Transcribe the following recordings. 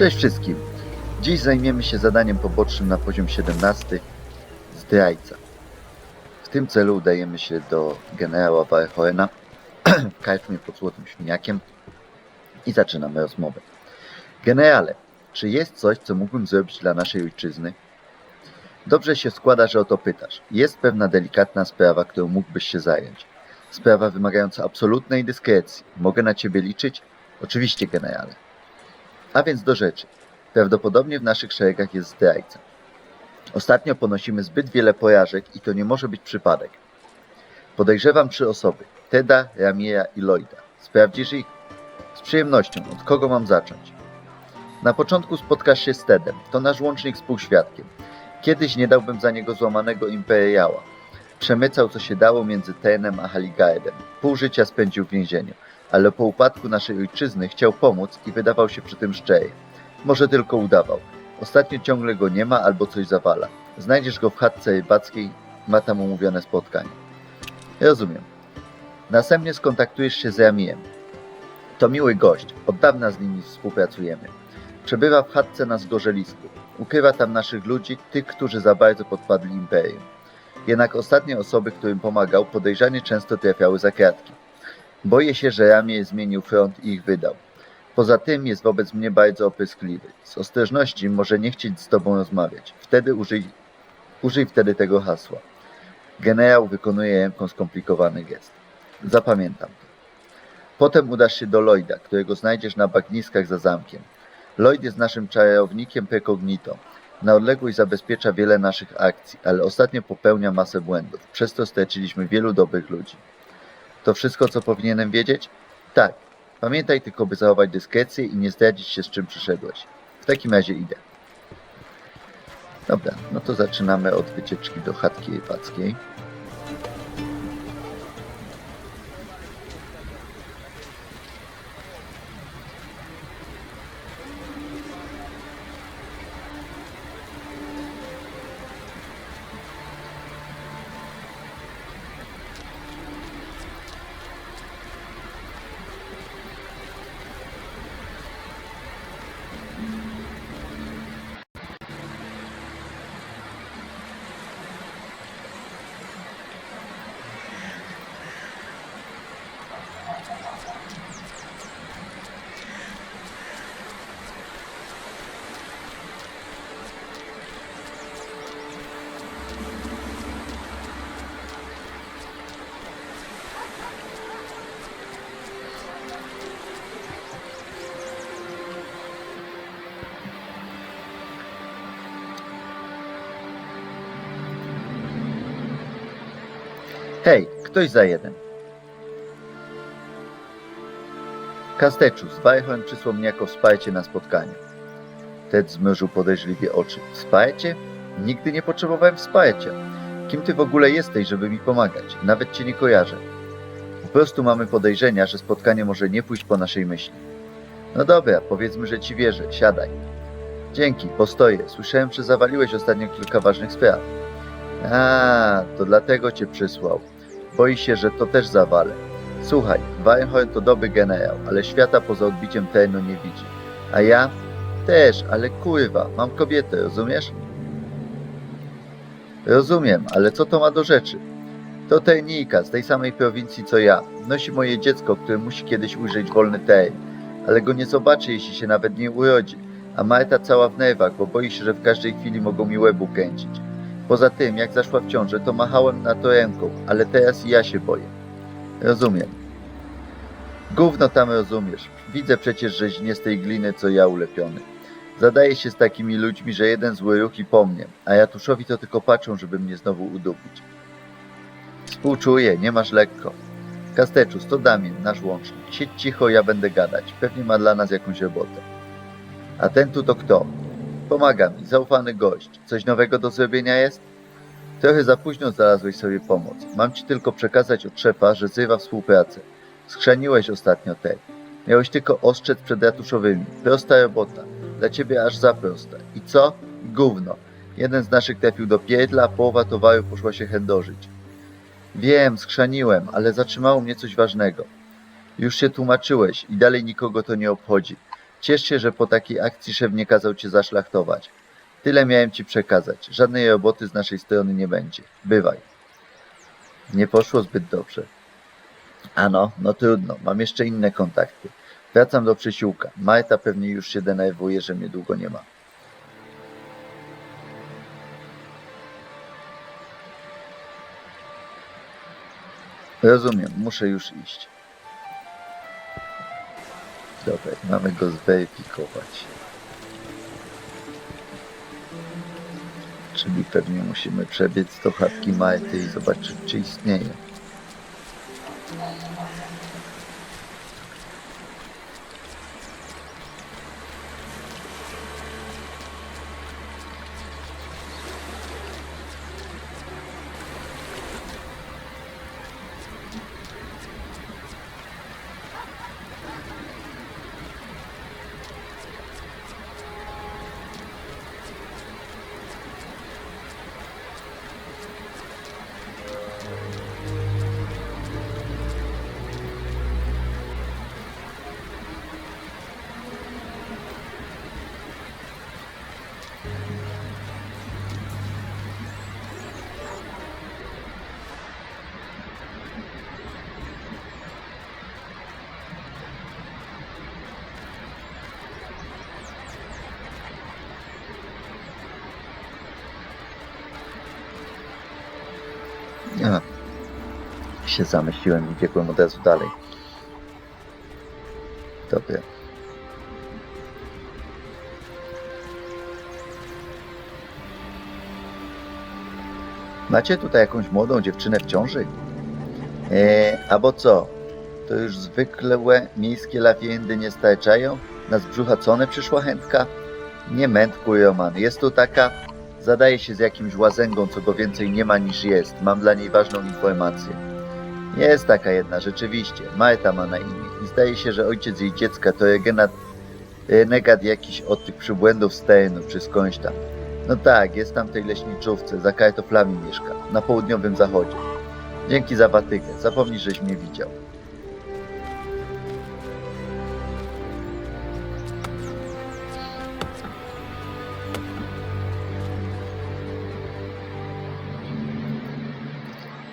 Cześć wszystkim. Dziś zajmiemy się zadaniem pobocznym na poziom 17 zdrajca. W tym celu udajemy się do generała Warhoena w karczmie pod Złotym Świniakiem i zaczynamy rozmowę. Generale, czy jest coś, co mógłbym zrobić dla naszej ojczyzny? Dobrze się składa, że o to pytasz. Jest pewna delikatna sprawa, którą mógłbyś się zająć. Sprawa wymagająca absolutnej dyskrecji. Mogę na ciebie liczyć? Oczywiście, generale. A więc do rzeczy. Prawdopodobnie w naszych szeregach jest zdrajca. Ostatnio ponosimy zbyt wiele porażek i to nie może być przypadek. Podejrzewam trzy osoby. Teda, Ramieja i Lloyda. Sprawdzisz ich? Z przyjemnością. Od kogo mam zacząć? Na początku spotkasz się z Tedem. To nasz łącznik z półświadkiem. Kiedyś nie dałbym za niego złamanego imperiała. Przemycał co się dało między Tenem a Haligaedem. Pół życia spędził w więzieniu, ale po upadku naszej ojczyzny chciał pomóc i wydawał się przy tym szczery. Może tylko udawał. Ostatnio ciągle go nie ma albo coś zawala. Znajdziesz go w chatce rybackiej, ma tam umówione spotkanie. Rozumiem. Następnie skontaktujesz się z Ramijem. To miły gość, od dawna z nimi współpracujemy. Przebywa w chatce na zgorzelisku. Ukrywa tam naszych ludzi, tych, którzy za bardzo podpadli imperium. Jednak ostatnie osoby, którym pomagał, podejrzanie często trafiały za kratki. Boję się, że Ramie zmienił front i ich wydał. Poza tym jest wobec mnie bardzo opryskliwy. Z ostrożności może nie chcieć z tobą rozmawiać. Wtedy użyj, użyj wtedy tego hasła. Generał wykonuje ręką skomplikowany gest. Zapamiętam to. Potem udasz się do Lloyda, którego znajdziesz na bagniskach za zamkiem. Lloyd jest naszym czarownikiem prekognito. Na odległość zabezpiecza wiele naszych akcji, ale ostatnio popełnia masę błędów. Przez to straciliśmy wielu dobrych ludzi. To wszystko, co powinienem wiedzieć? Tak. Pamiętaj tylko, by zachować dyskrecję i nie zdradzić się, z czym przyszedłeś. W takim razie idę. Dobra, no to zaczynamy od wycieczki do chatki rybackiej. Hej, ktoś za jeden. Kasteczus, Wajchon przysłał mnie jako wsparcie na spotkaniu. Ted zmrużył podejrzliwie oczy. Wsparcie? Nigdy nie potrzebowałem wsparcia. Kim ty w ogóle jesteś, żeby mi pomagać? Nawet cię nie kojarzę. Po prostu mamy podejrzenia, że spotkanie może nie pójść po naszej myśli. No dobra, powiedzmy, że ci wierzę. Siadaj. Dzięki, postoję. Słyszałem, że zawaliłeś ostatnio kilka ważnych spraw. A, to dlatego cię przysłał. Boi się, że to też zawalę. Słuchaj, Weinhorn to dobry generał, ale świata poza odbiciem terenu nie widzi. A ja? Też, ale kurwa, mam kobietę, rozumiesz? Rozumiem, ale co to ma do rzeczy? To Ternika, z tej samej prowincji co ja. Nosi moje dziecko, które musi kiedyś ujrzeć wolny teren, ale go nie zobaczy, jeśli się nawet nie urodzi. A Marta cała w nerwach, bo boi się, że w każdej chwili mogą mi łebu kręcić. Poza tym, jak zaszła w ciążę, to machałem na to ręką, ale teraz ja się boję. Rozumiem. Gówno tam rozumiesz. Widzę przecież, żeś nie z tej gliny, co ja ulepiony. Zadaję się z takimi ludźmi, że jeden zły ruch i po mnie, a Jatuszowi to tylko patrzą, żeby mnie znowu udupić. Współczuję, nie masz lekko. Kasteczus, to Damien, nasz łącznik. Siedź cicho, ja będę gadać. Pewnie ma dla nas jakąś robotę. A ten tu to kto? Pomaga mi, zaufany gość. Coś nowego do zrobienia jest? Trochę za późno znalazłeś sobie pomoc. Mam ci tylko przekazać od szefa, że zrywa współpracę. Skrzaniłeś ostatnio te. Miałeś tylko ostrzec przed ratuszowymi. Prosta robota. Dla ciebie aż za prosta. I co? Gówno. Jeden z naszych trafił do pierdla, a połowa towaru poszła się chędożyć. Wiem, skrzaniłem, ale zatrzymało mnie coś ważnego. Już się tłumaczyłeś i dalej nikogo to nie obchodzi. Ciesz się, że po takiej akcji szef nie kazał cię zaszlachtować. Tyle miałem ci przekazać. Żadnej roboty z naszej strony nie będzie. Bywaj. Nie poszło zbyt dobrze. Ano, no trudno, mam jeszcze inne kontakty. Wracam do przysiłka. Marta pewnie już się denerwuje, że mnie długo nie ma. Rozumiem, muszę już iść. Dobra, mamy go zweryfikować. Czyli pewnie musimy przebiec do chatki Marty i zobaczyć, czy istnieje. Się zamyśliłem i biegłem od razu dalej. Dobra. Macie tutaj jakąś młodą dziewczynę w ciąży? Eee, albo co? To już zwykłe miejskie lafiendy nie starczają? Na zbrzuchacone przyszła chętka? Nie mętkuj, Roman. Jest tu taka... Zadaje się z jakimś łazęgą, co go więcej nie ma niż jest. Mam dla niej ważną informację. Jest taka jedna, rzeczywiście. Marta ma na imię. I zdaje się, że ojciec jej dziecka to regenat, renegat jakiś od tych przybłędów z terenu, czy skądś tam. No tak, jest tam tej leśniczówce, za kartoflami mieszka, na południowym zachodzie. Dzięki za watykę. Zapomnij, żeś mnie widział.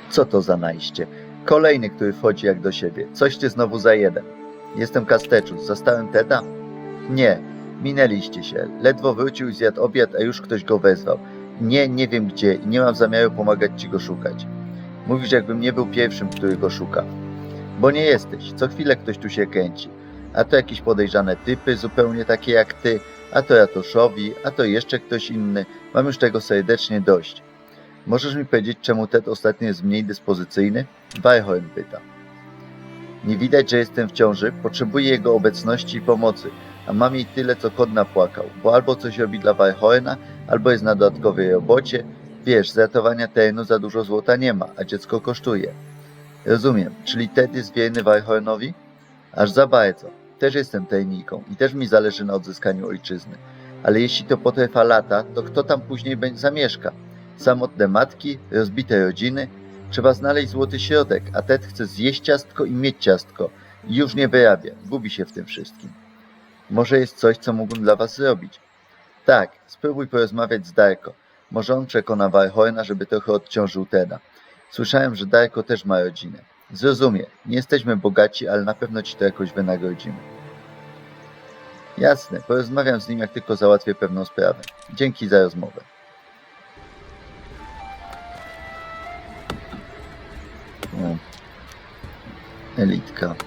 Co to za najście? Kolejny, który wchodzi jak do siebie. Coś ty znowu za jeden. Jestem Kasteczus. Zastałem Teda? Nie. Minęliście się. Ledwo wrócił i zjadł obiad, a już ktoś go wezwał. Nie, nie wiem gdzie i nie mam zamiaru pomagać ci go szukać. Mówisz, jakbym nie był pierwszym, który go szuka. Bo nie jesteś. Co chwilę ktoś tu się kręci. A to jakieś podejrzane typy, zupełnie takie jak ty, a to Jatoszowi, a to jeszcze ktoś inny. Mam już tego serdecznie dość. Możesz mi powiedzieć, czemu Ted ostatnio jest mniej dyspozycyjny? Weihoen pyta. Nie widać, że jestem w ciąży, potrzebuję jego obecności i pomocy, a mam jej tyle, co kod napłakał, bo albo coś robi dla Weihoena, albo jest na dodatkowej robocie. Wiesz, z ratowania terenu za dużo złota nie ma, a dziecko kosztuje. Rozumiem, czyli Ted jest wierny Weihoenowi? Aż za bardzo. Też jestem tajniką i też mi zależy na odzyskaniu ojczyzny. Ale jeśli to potrwa lata, to kto tam później będzie zamieszka? Samotne matki, rozbite rodziny. Trzeba znaleźć złoty środek, a Ted chce zjeść ciastko i mieć ciastko. I już nie wyrabia, gubi się w tym wszystkim. Może jest coś, co mógłbym dla was zrobić? Tak, spróbuj porozmawiać z Darko. Może on przekona Warhoena, żeby trochę odciążył Teda. Słyszałem, że Darko też ma rodzinę. Zrozumie, nie jesteśmy bogaci, ale na pewno ci to jakoś wynagrodzimy. Jasne, porozmawiam z nim, jak tylko załatwię pewną sprawę. Dzięki za rozmowę. Elite Cup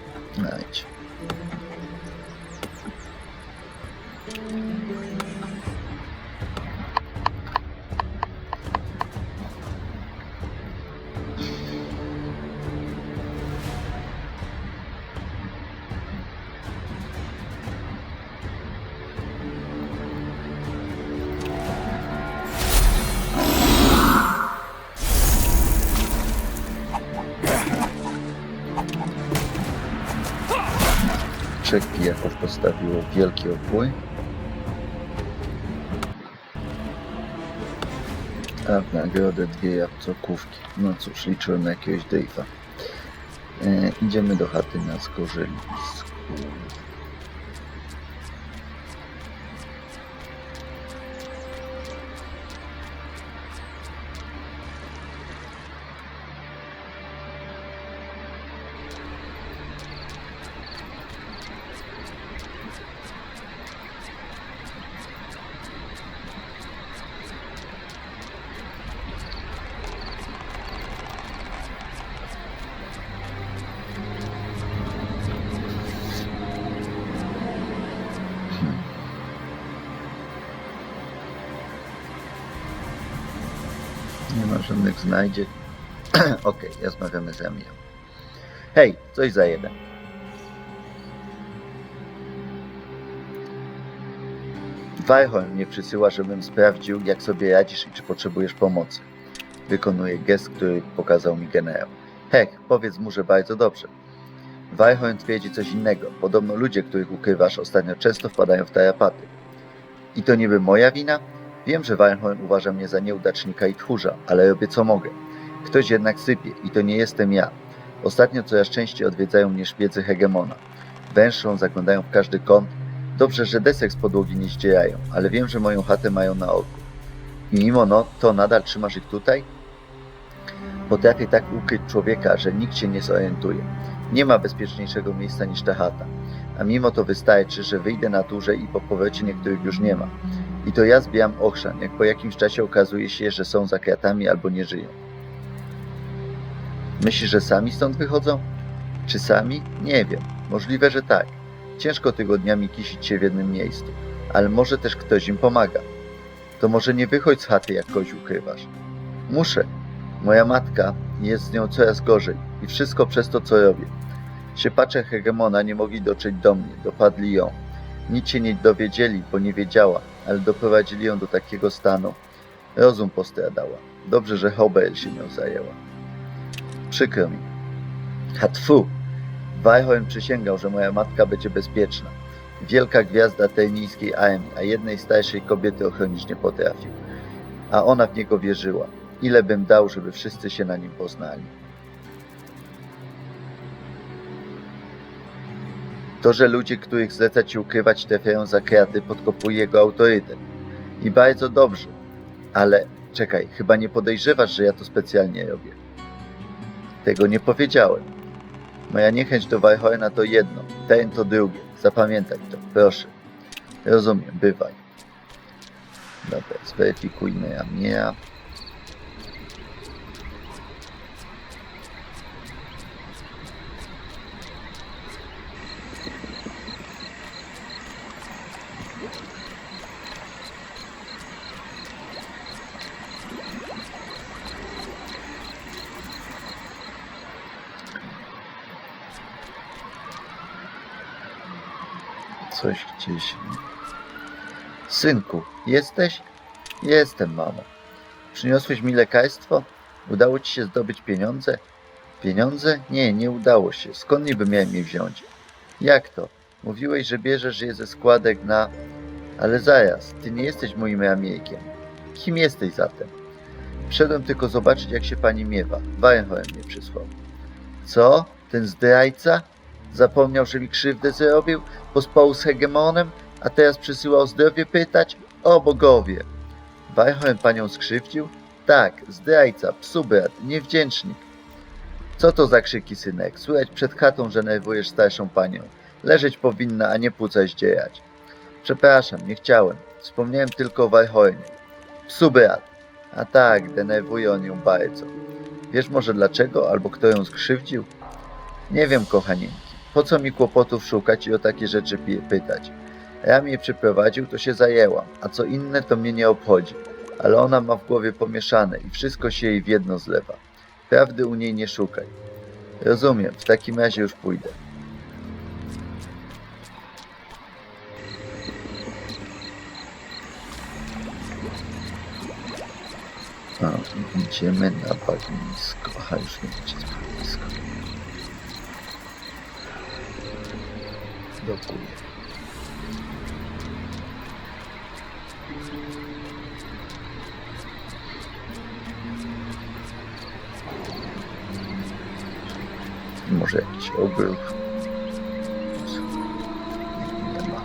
Trzech pijaków postawiło wielki opój. A w nagrodę dwie jabłcokówki. No cóż, liczyłem na jakiegoś Dave'a. E, idziemy do chaty na skorzylisku. Żadnych znajdzie. Okej, rozmawiamy z Emilem. Hej, coś za jeden. Wajholm mnie przysyła, żebym sprawdził, jak sobie radzisz i czy potrzebujesz pomocy. Wykonuję gest, który pokazał mi generał. Hech, powiedz mu, że bardzo dobrze. Wajholm twierdzi coś innego. Podobno ludzie, których ukrywasz, ostatnio często wpadają w tarapaty. I to niby moja wina? Wiem, że Wajholm uważa mnie za nieudacznika i tchórza, ale robię co mogę. Ktoś jednak sypie i to nie jestem ja. Ostatnio coraz częściej odwiedzają mnie szpiedzy hegemona. Węszą, zaglądają w każdy kąt. Dobrze, że desek z podłogi nie zdzierają, ale wiem, że moją chatę mają na oku. I mimo no, to nadal trzymasz ich tutaj? Potrafię tak ukryć człowieka, że nikt się nie zorientuje. Nie ma bezpieczniejszego miejsca niż ta chata. A mimo to wystarczy, że wyjdę na turze i po powrocie niektórych już nie ma. I to ja zbieram ochrzan, jak po jakimś czasie okazuje się, że są za kratami albo nie żyją. Myślisz, że sami stąd wychodzą? Czy sami? Nie wiem. Możliwe, że tak. Ciężko tygodniami kisić się w jednym miejscu, ale może też ktoś im pomaga. To może nie wychodź z chaty, jak kogoś ukrywasz. Muszę. Moja matka jest z nią coraz gorzej i wszystko przez to, co robię. Siepacze hegemona nie mogli dotrzeć do mnie, dopadli ją. Nic się nie dowiedzieli, bo nie wiedziała, ale doprowadzili ją do takiego stanu. Rozum postradała. Dobrze, że Hobel się nią zajęła. Przykro mi. Hatfu! Wajholm przysięgał, że moja matka będzie bezpieczna. Wielka gwiazda tenijskiej armii, a jednej starszej kobiety ochronić nie potrafił. A ona w niego wierzyła. Ile bym dał, żeby wszyscy się na nim poznali. To, że ludzie, których zleca ci ukrywać, trafiają za kraty, podkopuje jego autorytet. I bardzo dobrze. Ale czekaj, chyba nie podejrzewasz, że ja to specjalnie robię. Tego nie powiedziałem. Moja niechęć do Warholena to jedno, ten to drugie. Zapamiętaj to, proszę. Rozumiem, bywaj. Dobra, zweryfikujmy Jamieja. Coś gdzieś. Synku, jesteś? Jestem, mamo. Przyniosłeś mi lekarstwo? Udało ci się zdobyć pieniądze? Pieniądze? Nie, nie udało się. Skąd niby miałem je wziąć? Jak to? Mówiłeś, że bierzesz je ze składek na... Ale zaraz, ty nie jesteś moim ramiejkiem. Kim jesteś zatem? Wszedłem tylko zobaczyć, jak się pani miewa. Wajnholm mnie przysłał. Co? Ten zdrajca? Zapomniał, że mi krzywdę zrobił? Pospał z hegemonem? A teraz przysyła o zdrowie pytać? O bogowie! Wajholm panią skrzywdził? Tak, zdrajca, psubrat, niewdzięcznik. Co to za krzyki, synek? Słychać przed chatą, że nerwujesz starszą panią. Leżeć powinna, a nie płuca zdzierać. Przepraszam, nie chciałem. Wspomniałem tylko o Wajholmie. Psubrat. A tak, denerwuje on ją bardzo. Wiesz może dlaczego, albo kto ją skrzywdził? Nie wiem, kochanieńki. Po co mi kłopotów szukać i o takie rzeczy pytać? Ja mnie przyprowadził, to się zajęłam, a co inne to mnie nie obchodzi. Ale ona ma w głowie pomieszane i wszystko się jej w jedno zlewa. Prawdy u niej nie szukaj. Rozumiem, w takim razie już pójdę. A, idziemy na bagnisko. Aha, już gdzie jest bagnisko. Góry. Może jakiś ogród. Nie ma.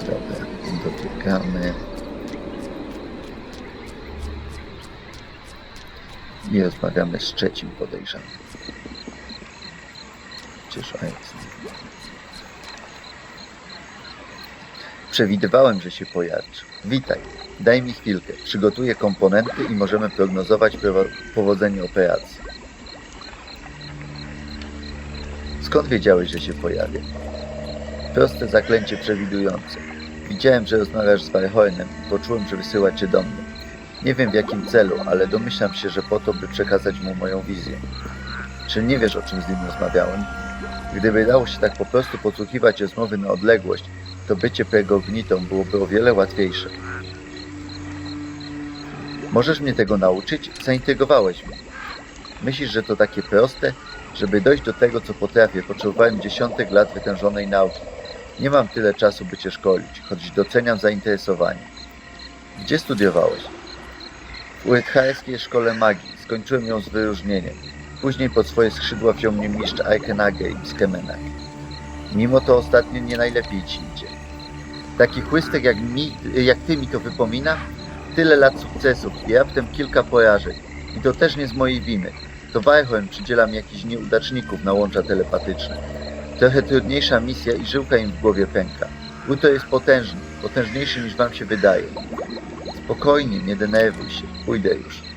Dobra, dobiegamy. I rozmawiamy z trzecim podejrzanym. Jest. Przewidywałem, że się pojawisz. Witaj. Daj mi chwilkę. Przygotuję komponenty i możemy prognozować powo- powodzenie operacji. Skąd wiedziałeś, że się pojawię? Proste zaklęcie przewidujące. Widziałem, że rozmawiasz z Warholnem i poczułem, że wysyła cię do mnie. Nie wiem w jakim celu, ale domyślam się, że po to, by przekazać mu moją wizję. Czy nie wiesz, o czym z nim rozmawiałem? Gdyby dało się tak po prostu podsłuchiwać rozmowy na odległość, to bycie pregognitą byłoby o wiele łatwiejsze. Możesz mnie tego nauczyć? Zaintrygowałeś mnie. Myślisz, że to takie proste? Żeby dojść do tego, co potrafię, potrzebowałem dziesiątek lat wytężonej nauki. Nie mam tyle czasu, by cię szkolić, choć doceniam zainteresowanie. Gdzie studiowałeś? W Uetharskiej Szkole Magii. Skończyłem ją z wyróżnieniem. Później pod swoje skrzydła wziął mnie mistrz Aikenage z Kemenak. Mimo to ostatnio nie najlepiej ci idzie. Taki chłystek jak, mi, jak ty mi to wypomina? Tyle lat sukcesów i raptem kilka porażek. I to też nie z mojej winy. To Warhoen przydziela mi jakichś nieudaczników na łącza telepatyczne. Trochę trudniejsza misja i żyłka im w głowie pęka. Uto jest potężny, potężniejszy niż wam się wydaje. Spokojnie, nie denerwuj się, pójdę już.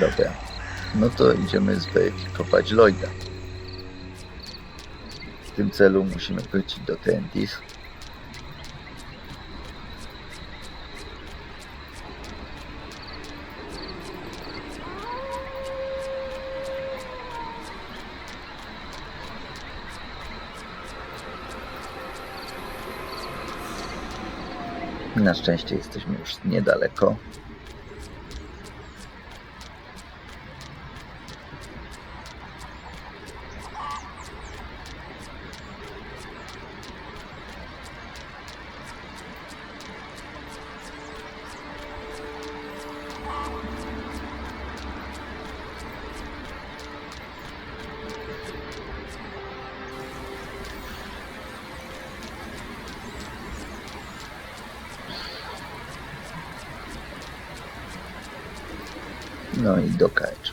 Dobra, no to idziemy zweryfikować Lloyda. W tym celu musimy wrócić do Tentis. Na szczęście jesteśmy już niedaleko. No i do Kacz.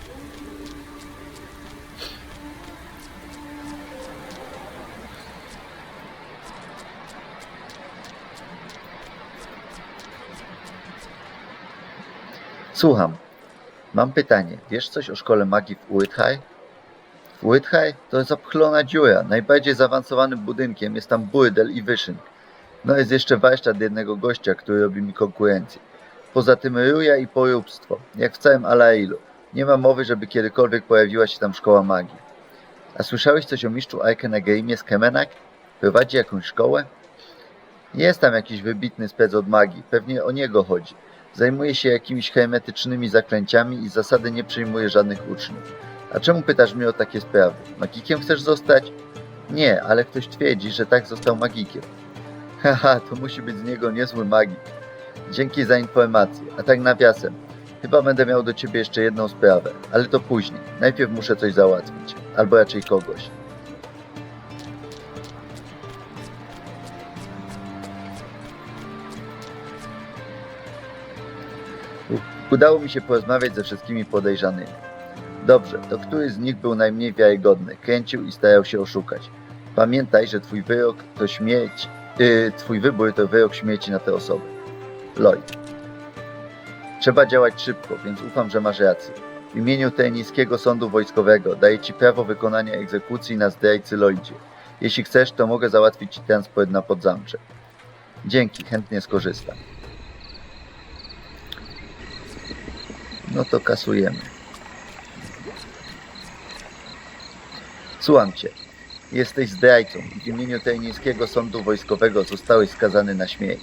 Słucham. Mam pytanie. Wiesz coś o szkole magii w Uithai? W Uithai to zapchlona dziura. Najbardziej zaawansowanym budynkiem jest tam burdel i wyszynk. No jest jeszcze warsztat jednego gościa, który robi mi konkurencję. Poza tym ruja i poróbstwo, jak w całym Alailu. Nie ma mowy, żeby kiedykolwiek pojawiła się tam szkoła magii. A słyszałeś coś o mistrzu Arkenegeimie z Kemenak? Prowadzi jakąś szkołę? Jest tam jakiś wybitny spec od magii, pewnie o niego chodzi. Zajmuje się jakimiś hermetycznymi zaklęciami i zasady nie przyjmuje żadnych uczniów. A czemu pytasz mnie o takie sprawy? Magikiem chcesz zostać? Nie, ale ktoś twierdzi, że tak został magikiem. Haha, to musi być z niego niezły magik. Dzięki za informację. A tak nawiasem, chyba będę miał do ciebie jeszcze jedną sprawę, ale to później. Najpierw muszę coś załatwić, albo raczej kogoś. Udało mi się porozmawiać ze wszystkimi podejrzanymi. Dobrze, to który z nich był najmniej wiarygodny? Kręcił i starał się oszukać. Pamiętaj, że twój wyrok to śmierć, yy, twój wybór to wyrok śmierci na tę osobę. Lloyd. Trzeba działać szybko, więc ufam, że masz rację. W imieniu Tenniskiego Sądu Wojskowego daję Ci prawo wykonania egzekucji na zdrajcy Lloydzie. Jeśli chcesz, to mogę załatwić Ci transport na podzamcze. Dzięki, chętnie skorzystam. No to kasujemy. Słucham Cię. Jesteś zdrajcą i w imieniu Tenniskiego Sądu Wojskowego zostałeś skazany na śmierć.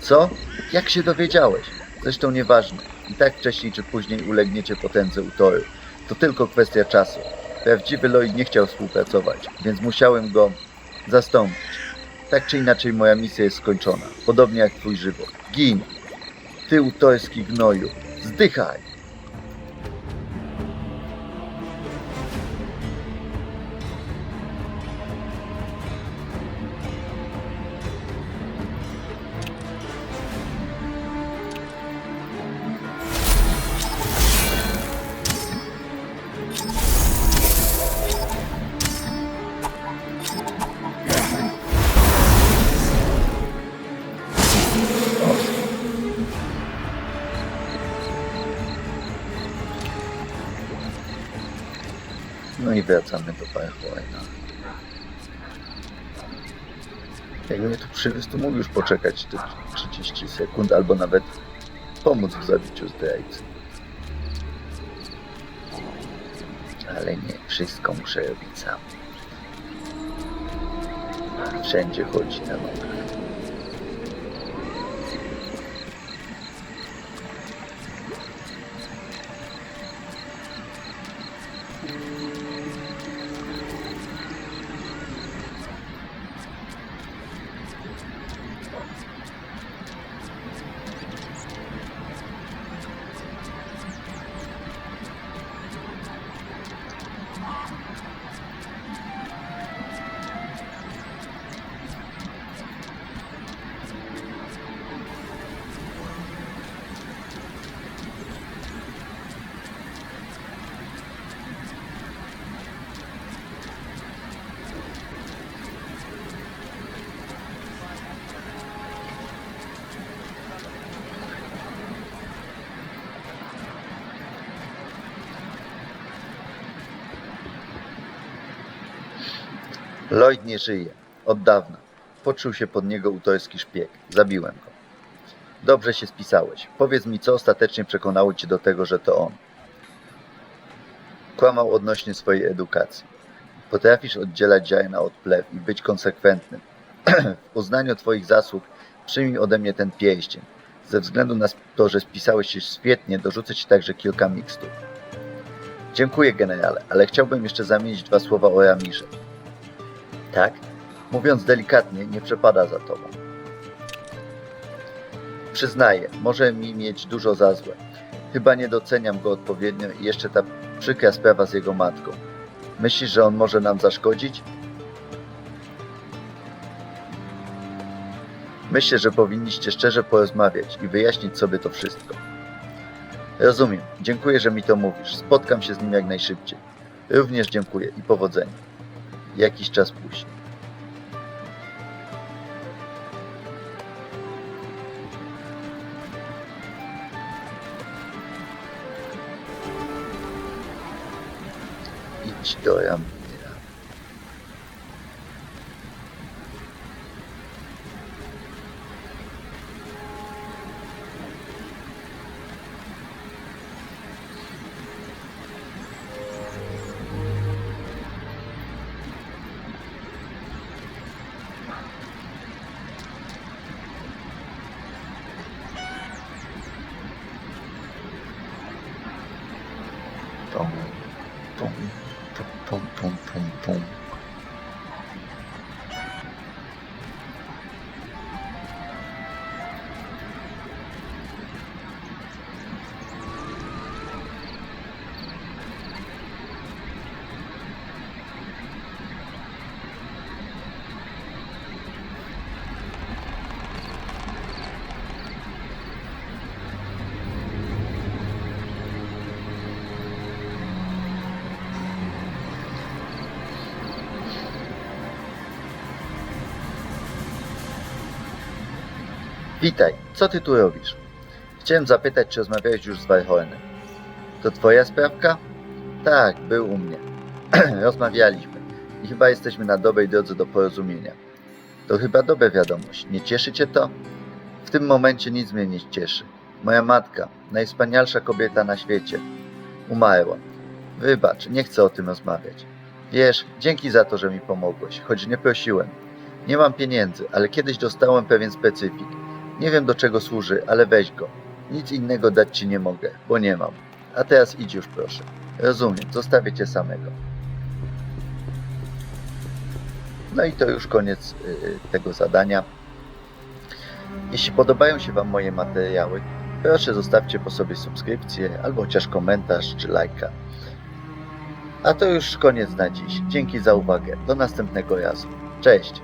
Co? Jak się dowiedziałeś? Zresztą nieważne. I tak wcześniej czy później ulegniecie potędze Utoru. To tylko kwestia czasu. Prawdziwy Lloyd nie chciał współpracować, więc musiałem go zastąpić. Tak czy inaczej moja misja jest skończona. Podobnie jak twój żywot. Gin! Ty utorski gnoju! Zdychaj! No i wracamy do Barhoena. Jak mnie tu przywiózł, to mógł już poczekać te 30 sekund, albo nawet pomóc w zabiciu zdrajcy. Ale nie, wszystko muszę robić sam. Wszędzie chodzi na nogach. Lloyd nie żyje. Od dawna. Poczuł się pod niego utorski szpieg. Zabiłem go. Dobrze się spisałeś. Powiedz mi, co ostatecznie przekonało cię do tego, że to on. Kłamał odnośnie swojej edukacji. Potrafisz oddzielać ziarna od plew i być konsekwentnym. w uznaniu twoich zasług przyjmij ode mnie ten pierścień. Ze względu na to, że spisałeś się świetnie, dorzucę ci także kilka mikstur. Dziękuję, generale, ale chciałbym jeszcze zamienić dwa słowa o Ramirze. Tak? Mówiąc delikatnie, nie przepada za tobą. Przyznaję, może mi mieć dużo za złe. Chyba nie doceniam go odpowiednio i jeszcze ta przykra sprawa z jego matką. Myślisz, że on może nam zaszkodzić? Myślę, że powinniście szczerze porozmawiać i wyjaśnić sobie to wszystko. Rozumiem. Dziękuję, że mi to mówisz. Spotkam się z nim jak najszybciej. Również dziękuję i powodzenia. Jakiś czas później. Idź do Ramira. Witaj, co ty tu robisz? Chciałem zapytać, czy rozmawiałeś już z Warhoenem. To twoja sprawka? Tak, był u mnie. Rozmawialiśmy i chyba jesteśmy na dobrej drodze do porozumienia. To chyba dobra wiadomość. Nie cieszy cię to? W tym momencie nic mnie nie cieszy. Moja matka, najwspanialsza kobieta na świecie, umarła. Wybacz, nie chcę o tym rozmawiać. Wiesz, dzięki za to, że mi pomogłeś, choć nie prosiłem. Nie mam pieniędzy, ale kiedyś dostałem pewien specyfik. Nie wiem do czego służy, ale weź go. Nic innego dać ci nie mogę, bo nie mam. A teraz idź już proszę. Rozumiem, zostawię cię samego. No i to już koniec y, tego zadania. Jeśli podobają się Wam moje materiały, proszę zostawcie po sobie subskrypcję albo chociaż komentarz czy lajka. A to już koniec na dziś. Dzięki za uwagę. Do następnego razu. Cześć!